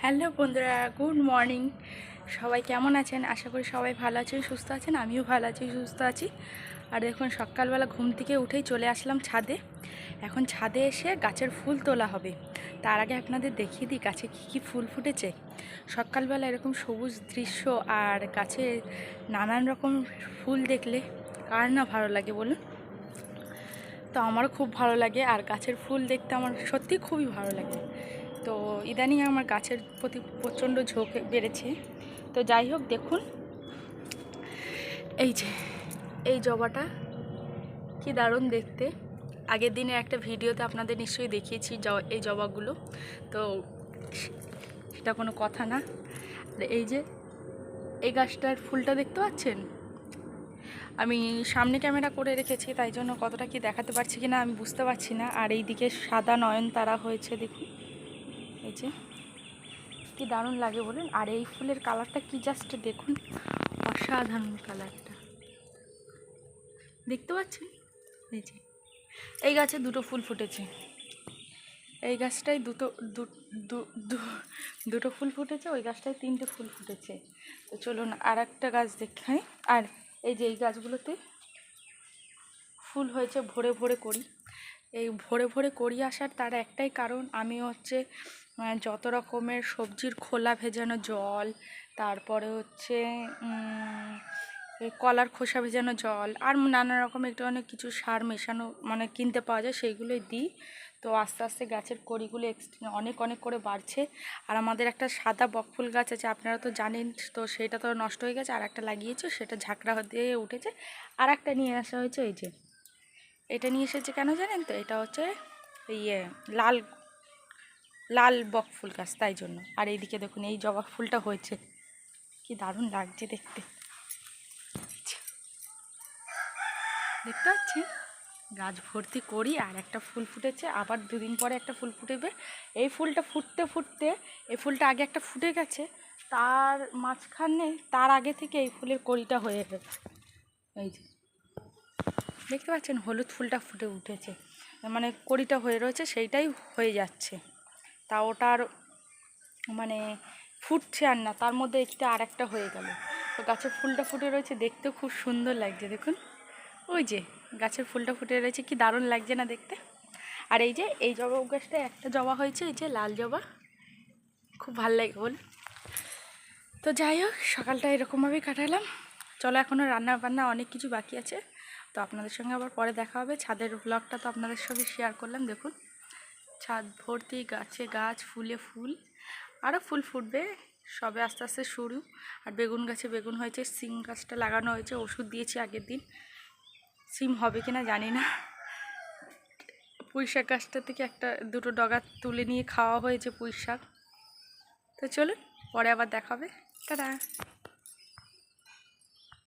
Hello বন্ধুরা, good morning. সবাই কেমন আছেন? আশা করি সবাই ভালো আছেন, সুস্থ আছেন, আমিও ভালো আছি, সুস্থ আছি। আর দেখুন, সকালবেলা ঘুম থেকে উঠেই চলে আসলাম ছাদে। এখন ছাদে এসে গাছের ফুল তোলা হবে। তার আগে আপনাদের দেখিয়ে দিই, গাছে কী কী ফুল ফুটেছে। সকালবেলা এরকম সবুজ দৃশ্য আর গাছে নানান রকম ফুল দেখলে কার না ভালো লাগে বলুন? তো আমারও খুব ভালো লাগে, আর গাছের ফুল দেখতে আমার সত্যি খুবই ভালো লাগে। তো ইদানিং আমার গাছের প্রতি প্রচণ্ড ঝোঁক বেড়েছে। তো যাই হোক, দেখুন। এই যে, এই জবাটা, কি দারুণ দেখতে। আগের দিনে একটা ভিডিওতে আপনাদের নিশ্চয়ই দেখিয়েছি এই জবাগুলো। তো সেটা কোনো কথা না। এই যে, এই গাছটার ফুলটা দেখতে পাচ্ছেন? আমি সামনে ক্যামেরা করে রেখেছি, তাই জন্য কতটা কি দেখাতে পারছি কিনা আমি বুঝতে পারছি না। আর এইদিকে সাদা নয়নতারা হয়েছে, দেখুন। এই যে কি দারুণ লাগে বলুন। আর এই ফুলের কালারটা কি জাস্ট দেখুন। অসাধারণ কালারটা। দেখতে পাচ্ছেন? এই যে। এই গাছে দুটো ফুল ফুটেছে। এই গাছটায় দুটো দুটো ফুল ফুটেছে, ওই গাছটায় তিনটে ফুল ফুটেছে। তো চলুন আর একটা গাছ দেখাই। আর এই যে এই গাছগুলোতে ফুল হয়েছে, ভরে ভরে করি। এই ভরে ভরে করি আসার তার একটাই কারণ, আমি হচ্ছে যত রকমের সবজির খোলা ভেজানো জল, তারপরে হচ্ছে কলার খোসা ভেজানো জল, আর নানা রকম একটু অনেক কিছু সার মেশানো মানে কিনতে পাওয়া যায়, সেইগুলোই দিই। তো আস্তে আস্তে গাছের কড়িগুলো অনেক অনেক করে বাড়ছে। আর আমাদের একটা সাদা বকফুল গাছ আছে, আপনারা তো জানেন, তো সেটা তো নষ্ট হয়ে গেছে আর একটা লাগিয়েছে, সেটা ঝাঁকড়া দিয়ে উঠেছে। আর একটা নিয়ে আসা হয়েছে, এই যে। এটা নিয়ে এসেছে কেন জানেন তো? এটা হচ্ছে ইয়ে লাল লাল বক ফুল গাছ, তাই জন্য। আর এইদিকে দেখুন, এই জবা ফুলটা হয়েছে। কি দারুণ লাগছে দেখতে। দেখতে পাচ্ছি গাছ ভর্তি করি, আর একটা ফুল ফুটেছে। আবার দুদিন পরে একটা ফুল ফুটেবে। এই ফুলটা ফুটতে ফুটতে, এই ফুলটা আগে একটা ফুটে গেছে। তার মাঝখানে, তার আগে থেকে এই ফুলের কড়িটা হয়ে গেছে। এই যে। দেখতে পাচ্ছেন হলুদ ফুলটা ফুটে উঠেছে। মানে কড়িটা হয়ে রয়েছে, সেইটাই হয়ে যাচ্ছে। তা ওটার মানে ফুটছে আর না, তার মধ্যে একটা আর একটা হয়ে গেল। তো গাছের ফুলটা ফুটে রয়েছে দেখতেও খুব সুন্দর লাগছে, দেখুন। ওই যে, গাছের ফুলটা ফুটে রয়েছে, কি দারুণ লাগছে না দেখতে? আর এই যে, এই জবা গাছটা একটা জবা হয়েছে, এই যে লাল জবা। খুব ভালো লাগে বল তো যাই হোক, সকালটা এরকমভাবেই কাটালাম। চলো এখনও রান্না বান্না অনেক কিছু বাকি আছে। তো আপনাদের সঙ্গে আবার পরে দেখা হবে। ছাদের ব্লগটা তো আপনাদের সঙ্গে শেয়ার করলাম, দেখুন। ছাদ ভর্তি, গাছে গাছ, ফুলে ফুল। আরও ফুল ফুটবে, সবে আস্তে আস্তে শুরু। আর বেগুন গাছে বেগুন হয়েছে, সিম গাছটা লাগানো হয়েছে, ওষুধ দিয়েছি আগের দিন। সিম হবে কিনা জানি না। পুঁই শাক গাছটা থেকে একটা, দুটো ডগা তুলে নিয়ে খাওয়া হয়েছে পুঁই শাক। তো চলুন, পরে আবার দেখাবে টাটা!